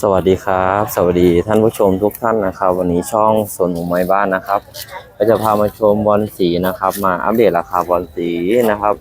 สวัสดีครับ สวัสดีท่านผู้ชมทุกท่านนะครับ วันนี้ช่องสวนหมูไม้บ้านนะครับ ก็จะพามาชมบอลสีนะครับ มาอัปเดตราคาบอลสีนะครับ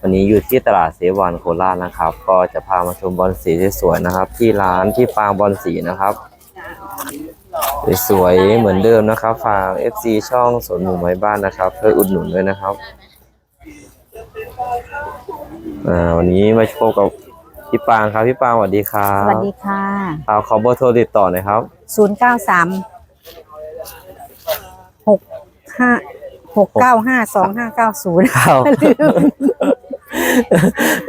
วันนี้อยู่ที่ตลาดเซวันโคราชนะครับ ก็จะพามาชมบอลสีสวยๆนะครับ ที่ร้านที่ฟางบอลสีนะครับสวยๆเหมือนเดิมนะครับฝาก FC ช่องสวนหมูไม้บ้านนะครับเพื่ออุดหนุนด้วยนะครับวันนี้มาพบกับ พี่ปางครับพี่ปางสวัสดีครัสบวัสดีค่ะเอาขอเบอร์โทรติดต่อหน่อยครับศูนย์เก้าสามหกห้าหกเก้าห้าสองห้าเก้าศูนย์ครับ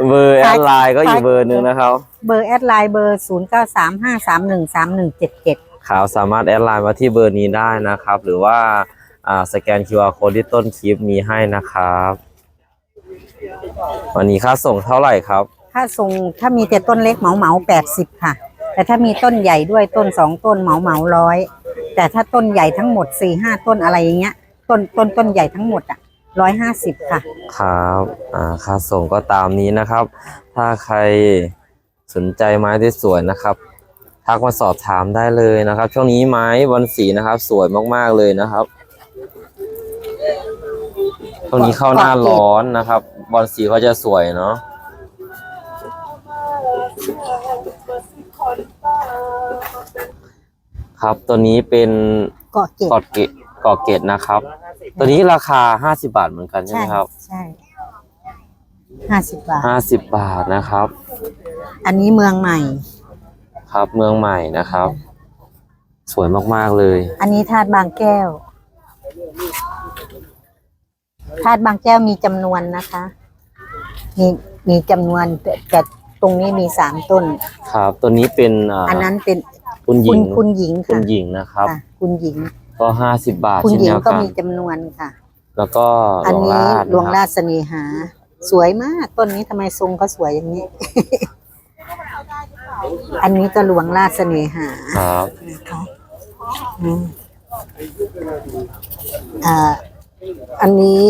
เบอร์แอดไลน์ก็อยู่เบอร์หนึ่งนะครับ เบอร์แอดไลน์เบอร์ศูนย์เก้าสามห้าสามหนึ่งสามหนึ่งเจ็ดเจ็ดข่าวสามารถแอดไลน์มาที่เบอร์นี้ได้นะครับ หรือว่าอ่าสแกน QR code ที่ต้นคลิปมีให้นะครับ วันนี้ค่าส่งเท่าไหร่ครับ ถ้าส่งถ้ามีแต่ต้นเล็กเหมาเหมาแปดสิบค่ะ แต่ถ้ามีต้นใหญ่ด้วยต้นสองต้นเหมาเหมาร้อยแต่ถ้าต้นใหญ่ทั้งหมดสี่ห้าต้นอะไรอย่างเงี้ย ต้นต้นต้นใหญ่ทั้งหมดอะร้อยห้าสิบค่ะ ครับอ่าค่าส่งก็ตามนี้นะครับ ถ้าใครสนใจไม้ที่สวยนะครับทักมาสอบถามได้เลยนะครับ ช่วงนี้ไม้บอลสีนะครับ สวยมากๆเลยนะครับช่วงนี้เข้าหน้าร้อนนะครับ บอลสีเขาจะสวยเนาะ ครับ ตัวนี้เป็นเกาะเกตกอดเกตกอดเกตนะครับ ตัวนี้ราคาห้าสิบาทเหมือนกันใช่ไหมครับใช่ห้าสิบบาทห้าสิบบาทนะครับ อันนี้เมืองใหม่ ครับเมืองใหม่นะครับ สวยมากๆเลย อันนี้ธาตุบางแก้วธาตุบางแก้วมีจำนวนนะคะ มีมีจำนวนแต่แต่ตรงนี้มีสามต้น ครับ ตัวนี้เป็นอ่าอันนั้นเป็น คุณหญิคุณงคุณหญิงคุณค่ะหญิงนะครับ ค่ะคุณหญิง ก็ห้าสิบบาทคุณเช่นหญิเดีงยวก็กันมีจำนวนค่ะ แล้วก็หอัลนวงนี้ราชหลวงนะครารับชเสน่หา สวยมากต้นนี้ทำไมทรงเขาสวยอย่างนี้ อันนี้ก็หลวงราชเสน่หาครับนะคะอืมอ่าอันนี้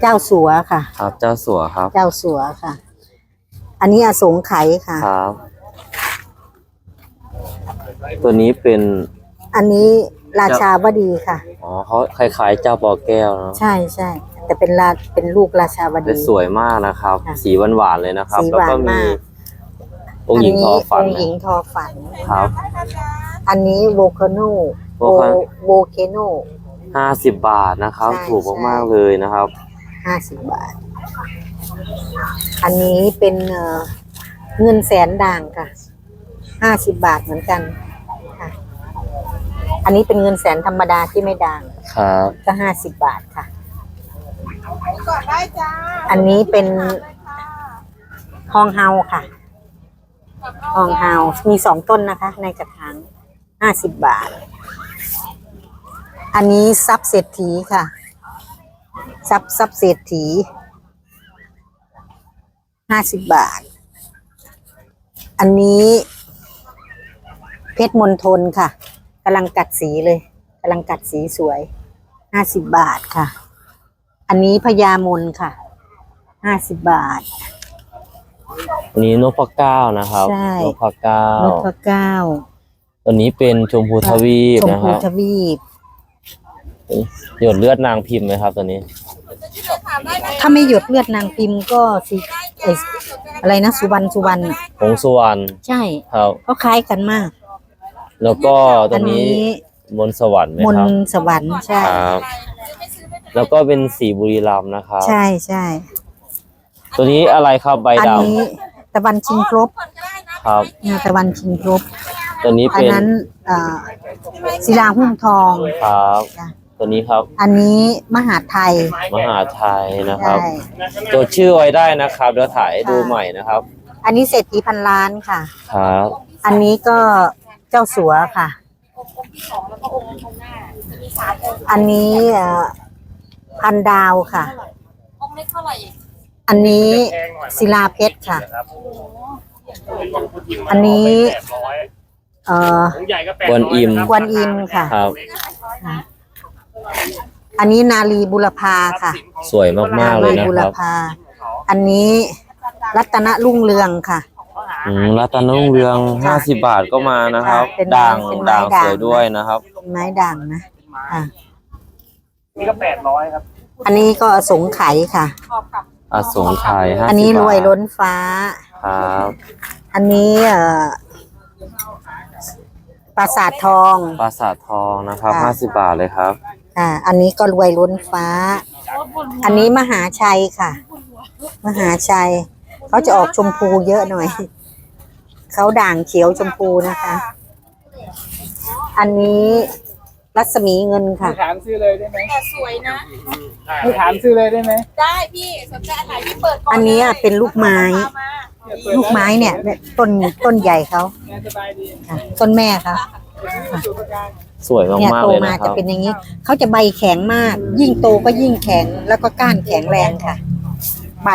เจ้าสัวค่ะ ครับเจ้าสัวครับ เจ้าสัวค่ะ อันนี้อสงไขยค่ะ ครับ ตัวนี้เป็นอันนี้ราชาวดีค่ะ อ๋อเขาคล้ายๆเจ้าปอแก้วเนาะใช่ใช่แต่เป็นราเป็นลูกราชาวแต่ดี สวยมากนะครับ ค่ะสีหวานๆเลยนะครับ สีแล้วก็หวานมีมาก องค์หญิงทอฝันองค์หนะญิงทอฝัน ครับ อันนี้โวคาโนโว Volcano โวเคโน ห้าสิบบาทนะครับ ใช่ถูกใช่มากๆเลยนะครับ ห้าสิบบาท อันนี้เป็นเอ่อเงินแสนด่างค่ะห้าสิบบาทเหมือนกันค่ะอันนี้เป็นเงินแสนธรรมดาที่ไม่ด่างครับก็ห้าสิบบาทค่ะ อันนี้เป็นฮองเฮาค่ะฮองเฮามีสองต้นนะคะ ในกระถางห้าสิบบาท อันนี้ซับเศรษฐีค่ะซับซับเศรษฐี ห้าสิบบาท อันนี้ เพชรมณฑลค่ะกำลังกัดสีเลยกำลังกัดสีสวยห้าสิบบาทค่ะ อันนี้พญามนค่ะห้าสิบบาทอันนี้นพเก้านะครับใช่ นพเก้านพเก้าตัวนี้เป็นชมพูทวีปชมนะคพูรับทวีป หยดเลือดนางพิมพ์ไหมครับตัวนี้ ถ้าไม่หยดเลือดนางพิมพ์ก็สิเอ่ออะไรนะสุวรรณสุวรรณผงสุวรรณใช่ครับ เขาคล้ายกันมากแล้วก็ตัอัวนนี้นี้มนต์สวรรค์ไหมมนครับ ต์สวรรค์ใช่ ครับ แล้วก็เป็นสีบุรีรัมย์นะครับ ใช่ใช่ตัวนี้อะไรครับใบอันดนี้ตะวันชิงครบำครับ นะตะวันชิงครบตัวนี้อันเป็นนั้นเอ่อศิลาหุ้มทองครับ จ้ะ ตัวนี้ครับ อันนี้มหาไทยมหาไทยนะครับใช่ จดชื่อไว้ได้นะครับเดี๋ยวถ่ายให้ดูใหม่นะครับอันนี้เศรษฐีพันล้านค่ะ ครับอันนี้ก็เจ้าสัวค่ะอันนี้เอ่อพันดาวค่ะ องค์เล็กเท่าไหร่อันนี้ศิลาเพชรค่ะ อันนี้ เอ่อ กวนอิม กวนอิมค่ะ ครับอัน นี้นาลีบุรพาค่ะ สวยมาก ๆ เลยนานะบุครรับพา อันนี้รัตนรุ่งเรืองค่ะ อืมรัตนรุ่งเรืองห้าสิบบาทก็มานะครับ เป็นไม้ด่างเป็นไม้ด่างด่าง สวยด้วยนะครับ เป็นไม้ด่างนะอะนี่ก็แปดร้อยครับอันนี้ก็อสงไขยค่ะ อสงไขยห้าอันนี้สิบรวยบาทล้นฟ้า ครับอันนี้เอ่อปราสาททอง ปราสาททองนะครับค่ะ ห้าสิบบาทเลยครับ อ่า อันนี้ก็รวยล้นฟ้า อันนี้มหาชัยค่ะ มหาชัย เขาจะออกชมพูเยอะหน่อย เขาด่างเขียวชมพูนะคะ อันนี้รัศมีเงินค่ะ ถามซื้อเลยได้ไหมแต่สวยนะ ให้ถามซื้อเลยได้ไหมได้พี่สนใจอันไหนพี่เปิดก่อนอันนี้อะเป็นลูกไม้เอามาลูกไม้เนี่ยเนี่ย ต้นต้นใหญ่เขางานสบายดีอะต้นแม่เขาสูตรประการ สวยเนี่ยมากโตๆเลยมานะคจะรับเป็นอย่างนี้ เขาจะใบแข็งมาก ยิ่งโตก็ยิ่งแข็ง แล้วก็ก้านแข็งแรงค่ะ ใบ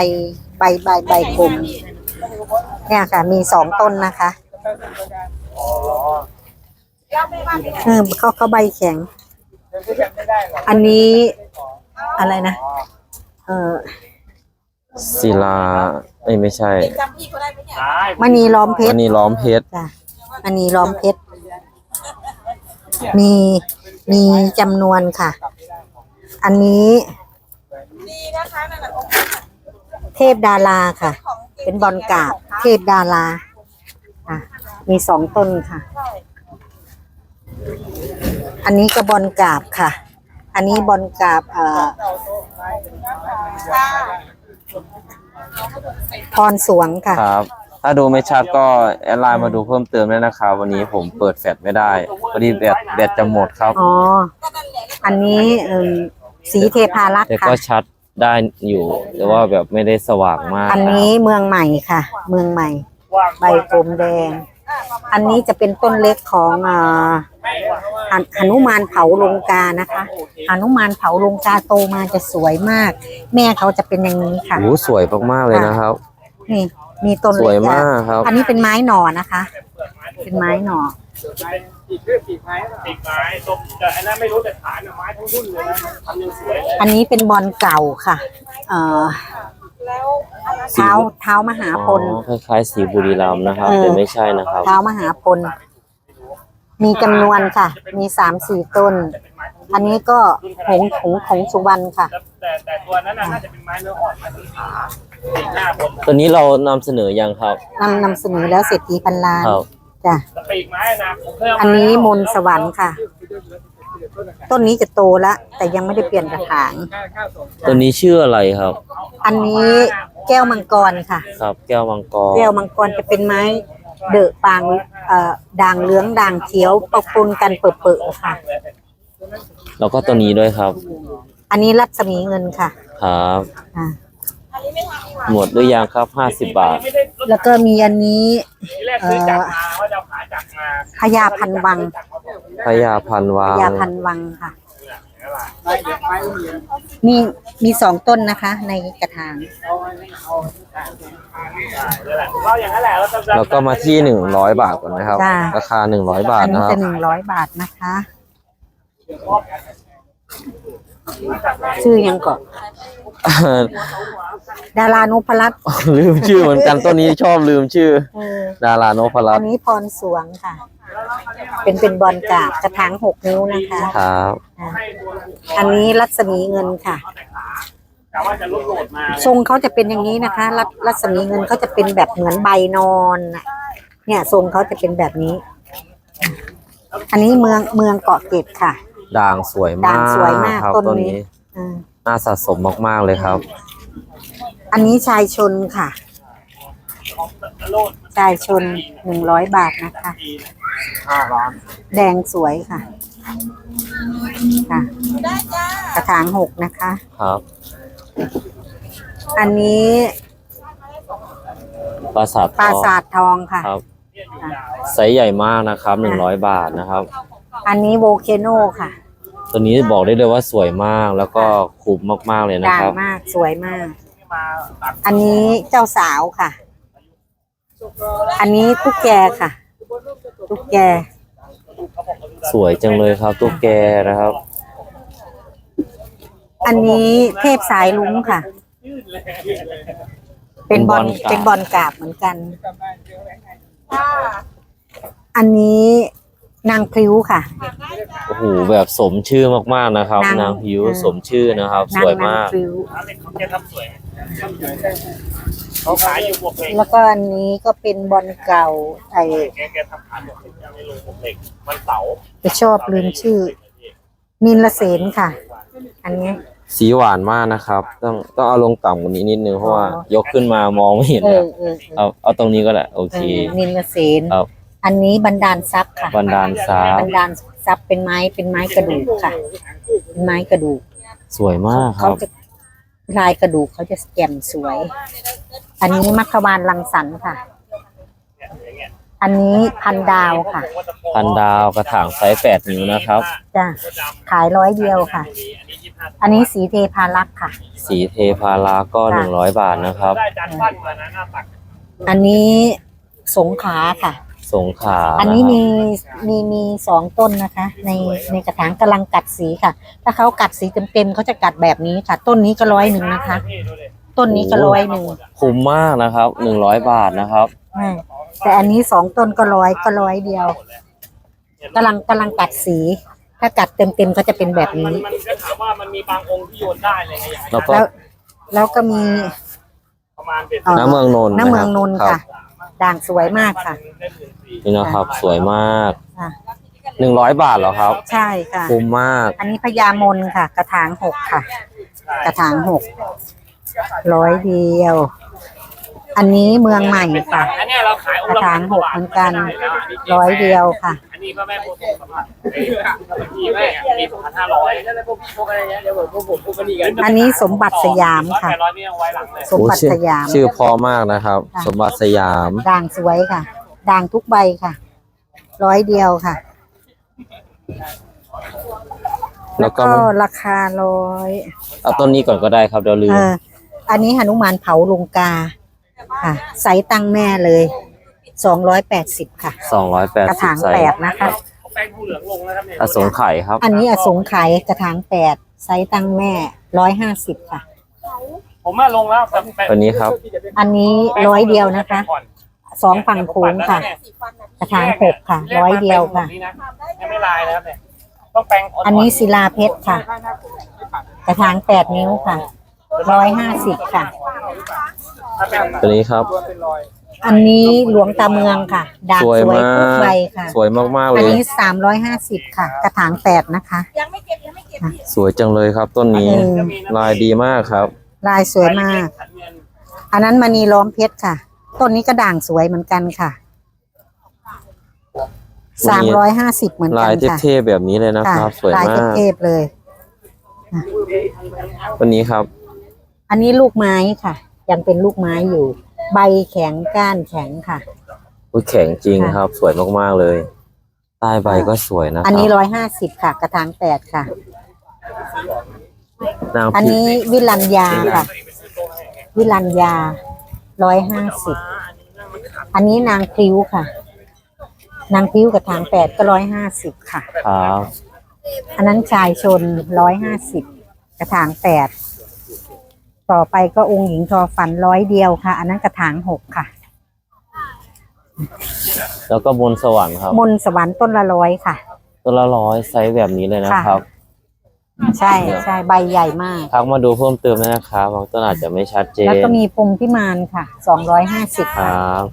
ใบใบใบกลมเนี่ยค่ะ มีสองต้นนะคะอ๋อเออเขาเขาใบแข็งเดี๋ยวจะไม่ได้หรอกอันนี้อะไรนะเออศิลาเอ้ยไม่ใช่จำพี่เขาได้ไหมเนี่ยได้มณีล้อมเพชอัรนนี้ล้อมเพชรจ้ะมณีล้อมเพชร มีมีจำนวนค่ะ อันนี้ ดีนะคะนั่นแหละของเทพดาราค่ะ ของจริงเป็นบอลกราบเทพดาราอะ มีสองต้นค่ะอันนี้ก็บอลกราบค่ะ อันนี้บอลกราบเอ่อค่ะ พรสวงค่ะ ครับ ถ้าดูไม่ชัดก็แอดไลน์มาดูเพิ่มเติมได้นะครับวันนี้ผมเปิดแฟลชไม่ได้พอดีแบตแบตจะหมดครับ อ๋อ อันนี้เอิ่มสีเทพารักษ์แต่ค่ะ ก็ชัดได้อยู่แต่ว่าแบบไม่ได้สว่างมากอันนี้เมืองใหม่ค่ะ เมืองใหม่ ใบกลมแดง อันนี้จะเป็นต้นเล็กของเอ่อหหนุมานเผาลงกานะคะหนุมานเผาลงกาโตมาจะสวยมาก แม่เขาจะเป็นอย่างนี้ค่ะ โอ้สวยมากๆเลยนะครับ นี่ มีต้นสเล็วยกมาอะกครับ อันนี้เป็นไม้หน่อนะคะ เป็นไม้หน่อปีกเลือดปีกไม้ปีกไม้ตรงแต่อันนั้นไม่รู้แต่ฐานอะไม้ทั้งรุ่นเลยนะทำยังสวยเลยอันนี้เป็นบอลเก่าค่ะ เอ่อแล้วเท้าเท้ามหาพลอ๋อคล้ายๆสีบุรีรัมย์นะครับเออแต่ไม่ใช่นะครับ เท้ามหาพลมีจำนวนค่ะ มีสามสี่ต้น อันนี้ก็หงหงของสุวรรณค่ะ แต่แต่แต่ตัวนั้นน่ะน่าจะเป็นไม้เนื้ออ่อนมาที่ขาปีก หน้าบนตัวนี้เรานำเสนอยังครับ นำนำเสนอแล้วเศรษฐีพันล้านครับ จ้ะแต่ปีกไม้นะผมเคยเาอันนี้มนต์สวรรค์ค่ะ ต้นนี้จะโตแล้วแต่ยังไม่ได้เปลี่ยนกระถางค่าค่าส่งตัวนี้ชื่ออะไรครับ อันนี้แก้วมังกรค่ะ ครับ แก้วมังกรแก้วมังกรจะเป็นไม้เดอะปางเอ่อด่างเหลืองด่างเขียวปะปนกันเปื่อๆค่ะ แล้วก็ตัวนี้ด้วยครับ อันนี้รัศมีเงินค่ะครับ อ่า หมดหรือยังครับห้าสิบบาทไม่ได้แล้วก็มีอันนี้ทีแรกซื้อจักรมาว่าจะเอาขาจักรมาพญาพันวังพญาพันวาพงญาพันวังค่ะไม่เดี๋ยวไม้ไม่มีมีมีสองต้นนะคะ ในกระถางเอาเอาเราอย่างนั้นแหละเราจะแล้วก็มาที่หนึ่งร้อยบาทก่อนนะครับราคาหนึ่งร้อยบาอัทนนี้นะครับ จะหนึ่งร้อยบาทนะคะ ชื่อยังก่อนดารานุพรัตน์ลืมชื่อเหมือนกันตัวนี้ชอบลืมชื่อ เออดาราโนพรัอัตนน์นี้พรสวงค่ะ เป็นเป็นบอลกราบกระถางหกนิ้วนะคะครับ อะอันนี้รัศมีเงินค่ะ แต่ว่าจะลดโหลดมาทรงเขาจะเป็นอย่างนี้นะคะรัศรัศมีเงินเขาจะเป็นแบบเหมือนใบนอนน่ะเนี่ยทรงเขาจะเป็นแบบนี้ อันนี้เมืองเมืองเกาะเกร็ดค่ะ ด่างสวยมากด่างสวยมากครับต้นต้นนี้นี้อ่าน่าสะสมมากๆเลยครับ อันนี้ชายชนค่ะชายชนหนึ่งร้อยบาทนะคะห้าล้านแดงสวยค่ะ ค่ะได้จ้ากระถางหกนะคะ ครับ อันนี้ปราสาททปราองสาททองค่ะครับค่ะไซส์ใหญ่มากนะครับหนึ่งร้อยบาทนะครับ อันนี้โวเคโนค่ะ ตัวนี้บอกได้เลยว่าสวยมากแล้วก็คุ้มมากๆเลยนะด่าคงรับ มากสวยมากมาตัดอันนี้เจ้าสาวค่ะ อันนี้ตุ๊กแกค่ะ ตุ๊กแก สวยจังเลยครับตุ๊กแกนะครับ อันนี้เทพสายลุงค่ะยื่นเลยเป็นบอลเป็เป็นนบบออลลกกราราบบเหมือนกันค่ะอันนี้ นางพริ้วค่ะ โอ้โหแบบสมชื่อมากๆนะครับ นางนางผิวเออ สมชื่อนะครับนาสงวยนางมากพริ้วร้านเล็กเขาจะทำสวยเขาขายอยู่บวกเหล็กแล้วก็อันนี้ก็เป็นบอลเก่าไอแกแกทำขายบวกเหล็กยังไม่ลงบวกเหล็กมันเสาร์จะชอบลืมชื่อ นินละเสนค่ะ อันนี้ สีหวานมากนะครับ ต้องต้องเอาลงต่ำกว่านี้นิดนึงเพราะว่าอ๋อ ยกขึ้นมามองไม่เห็นเอนะอเออเออเอาเอาตรงนี้ก็ได้โอเอเค อนินละเสนครับ อันนี้บันดาลทรัพย์ค่ะ บันดาลทรัพบัย์นดาลทรัพย์เป็นไม้เป็นไม้กระดูกค่ะ เป็นไม้กระดูกสวยมากคเขารับ จะลายกระดูกเขาจะแจ่มสวย อันนี้มัควานลังสรรค์ค่ะ อันนี้พันดาวค่ะพันดาวกระถางไซส์แปดนิ้วนะครับ จ้ะขายร้อยเดียวค่ะ อันนี้สีเทพารักษ์ค่ะ สีเทพาราก็ค่ะหนึ่งร้อยบาทนะครับ ได้จานปั้นมานะหน้าตักอันนี้สงขลาค่ะ สงขลาอันนี้ะครับมีมีมีสองต้นนะคะ ในในกระถางกำลังกัดสีค่ะ ถ้าเขากัดสีเต็มๆเขาจะกัดแบบนี้ค่ะ ต้นนี้ก็ร้อยหนึ่งนะคะนี่ดูดิต้นนี้ก็ร้อยหนึ่งคุ้มมากนะครับหนึ่งร้อยบาทนะครับอ่าแต่อันนี้สองต้นก็ร้อยก็ร้อยเดียวกำลังกำลังกัดสี ถ้ากัดเต็มๆก็จะเป็นแบบมันนี้มันก็ถามว่ามันมีบางองค์ที่โยนได้เลยไงแล้วก็แล้วแล้วก็มีประมาณเป็นเอ่อน้ำเมืองนนท์น้ำเมืองนนท์รับค่ะ ด่างสวยมากค่ะ นี่นะครับสวยมากค่ะ หนึ่งร้อยบาทเหรอครับใช่ค่ะ คุ้มมากอันนี้พญามนค่ะ กระถางหกค่ะ กระถางหกร้อยเดียว อันนี้เมืองใหม่ค่ะ อันเนี้ยเราขายองค์ละกระถางหกเหมือนกันไม่ได้แล้วอันนี้ร้อยเดียวค่ะ อันนี้พระแม่โพธิ์สัมมาปีแม่ปีสองพันห้าร้อยแล้วพวกพี่พวกอะไรเงี้ยเดี๋ยวพวกผมพวกกันอีกอันนี้สมบัติสยามค่ะร้อยแปดร้อยนี่ยังไว้หลังเลยสมบัติสยาม ชื่อพอมากนะครับ สมบัติสยาม ด่างสวยค่ะ ด่างทุกใบค่ะ ร้อยเดียวค่ะ แล้วก็ราคาร้อยเอาต้นนี้ก่อนก็ได้ครับเดี๋ยวลือมอันนี้หนุมานเผาลงกาค่ะไซส์ตั้งแม่เลย สองร้อยแปดสิบค่ะ สองร้อยแปดกระสิบถางไซแปดส์นะคะเขาแป้งผู้เหลืองลงนะครับเนี่ย อสงไข่ครับ อันนี้อสงไขยกระถางแปดไซส์ตั้งแม่ร้อยห้าสิบค่ะ ผมมาลงแล้วแต่แป้งตัวนี้ครับ อันนี้ร้อยเดียวนะคะสองฝั่งโค้งค่ะ กระถางหกค่ะ ร้อยเดียวค่ะ ยังไม่ลายนะครับเนี่ย ต้องแปลงอันนี้ศิลาเพชรค่ะ กระถางแปดนิ้วค่ะ ร้อยห้าสิบค่ะ ถ้าเป็นตัวนี้ครับอั นนี้หลวงตาเมืองค่ะด่างสสววยยมาทุกกใบค่ะ สวยมากๆเลอันย นี้สามร้อยห้าสิบค่ะ กระถางแปดนะคะ ยังไม่เก็บยังไม่เก็บพี่สวยจังเลยครับ ต้นนี้ เออ ลายดีมากครับ ลายสวยมาก อันนั้นมณีล้อมเพชรค่ะ ต้นนี้ก็ด่างสวยเหมือนกันค่ะ สามร้อยห้าสิบเหมือนกัลานยค่ะเท่ๆแบบนี้เลยนะคค่ะรับ สวยลายมากเทพๆเลยตัวนี้ครับ อันนี้ลูกไม้ค่ะ ยังเป็นลูกไม้อยู่ ใบแข็งก้านแข็งค่ะ อุ้ยแข็งจริงค่ะ ครับ สวยมากๆเลย ใต้ใบก็สวยนะคอันรันี้บร้อยห้าสิบค่ะ กระถางแปดค่ะ นางอันพินี้วิลัญญาค่ะ วิลัญญาร้อยห้าสิบอันนี้นางพริ้วค่ะ นางพริ้วกระถางแปดก็ร้อยห้าสิบค่ะ ครับอันนั้นชายชนร้อยห้าสิบกระถางแปด ต่อไปก็องค์หญิงทอฝันร้อยเดียวค่ะ อันนั้นกระถางหกค่ะ แล้วก็บนสวรรค์ครับ มนต์สวรรค์ต้นละร้อยค่ะ ตัวละร้อยไซส์แบบนี้เลยนะครับ ใช่ใช่ใบใหญ่มาก ทักมาดูเพิ่มเติมได้นะครับบางต้นอาจจะไม่ชัดเจนแล้วก็มีพรหมพิมานค่ะสองร้อยห้าสิบคค่ะรับ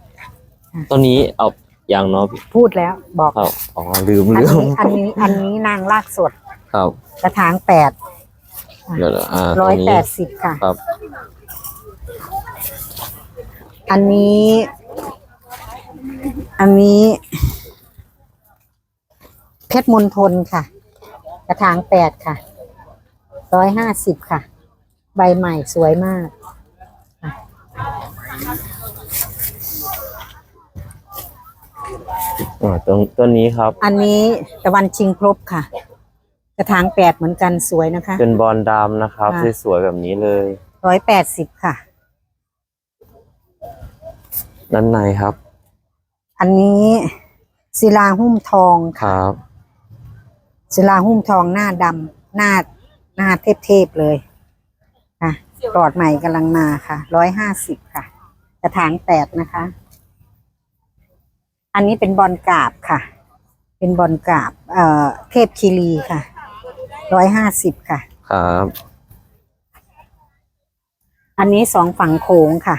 ตัวนี้เอาอย่างเนาะพี่พูดแล้วบอกครับอ๋อลืมอันลืมนี้อันนี้อันนี้นางลากสดครับกระถางแปด เดี๋ยวนะอ่าตร้รอยงนี้แปดสิบค่ะ ครับ อันนี้ อันนี้ เพชรมณฑลค่ะ กระถางแปดค่ะ ร้อยห้าสิบค่ะ ใบใหม่สวยมากอ่าตรงต้นนี้ครับ อันนี้ตะวันชิงครบค่ะก ระถางแปดเหมือนกันสวยนะคะ เป็นบอลดำนะครับค่ะ สวยๆแบบนี้เลยร้อยแปดสิบค่ะ ด้านในครับอันนี้ศิลาหุ้มทองคค่ะรับ ศิลาหุ้มทองหน้าดำหน้าหน้าเทพๆเลยค่ะปลอดใหม่กำลังมาค่ะร้อยห้าสิบค่ะ กระถางแปดนะคะ อันนี้เป็นบอลกราบค่ะ เป็นบอลกราบ เอ่อเทพคีรีค่ะ ร้อยห้าสิบค่ะ ครับ อันนี้สองฝั่งโค้งค่ะ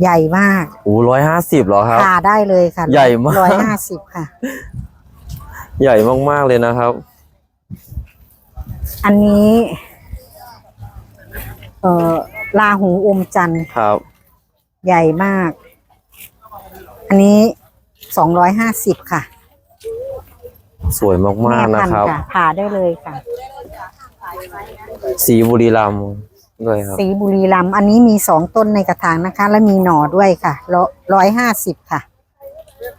ใหญ่มากอู้ร้อยห้าสิบเหรอครับ ผ่าได้เลยค่ะใหญ่มาก ร้อยห้าสิบค่ะ ใหญ่มากๆเลยนะครับ อันนี้ เอ่อลาหูอมจันทร์ครับ ใหญ่มาก อันนี้สองร้อยห้าสิบค่ะ สวยมากแม่ๆนะพันคธุ์รับค่ะผ่าได้เลยค่ะ สีบุรีรัมย์ด้วยครับ สีบุรีรัมย์อันนี้มีสองต้นในกระถางนะคะ และมีหน่อด้วยค่ะร้อยห้าสิบค่ะ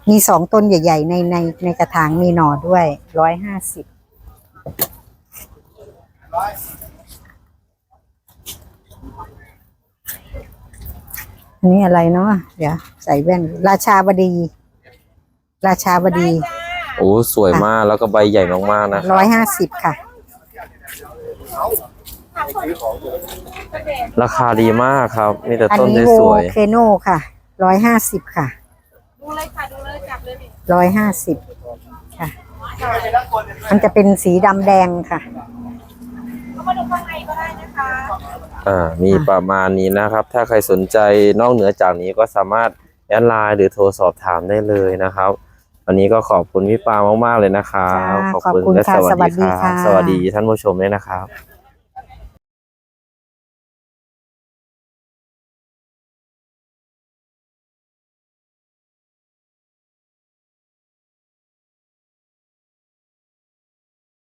มีสองต้นใหญ่ ๆ ในในในกระถางมีหน่อด้วยร้อยห้าสิบอันนี้อะไรเนาะเดี๋ยวใส่แว่น ราชาบดี ราชาบดี โอ้สวยมากแล้วก็ใบใหญ่มากๆนะคร้รัอบยห้าสิบค่ะ ราคาดีมากครับ มีแต่อันต้นนี้โวสวยเคโนค่ะร้อยห้าสิบค่ะดูเลยค่ะ ดูเลยจับเลยนี่ร้อยห้าสิบค่ะ มันจะเป็นสีดำแดงค่ะ เข้ามาดูข้างในก็ได้นะคะๆอ่ามีประมาณนี้นะครับ ถ้าใครสนใจนอกเหนือจากนี้ก็สามารถแอดไลน์หรือโทรสอบถามได้เลยนะครับ วันนี้ก็ขอบคุณพี่ปามากๆเลยนะครับจ้าขอบคุณขอบคุณและค่ะสวัสสวัสดีดีครับค่ะสวัสดีท่านผู้ชมด้วยนะครับ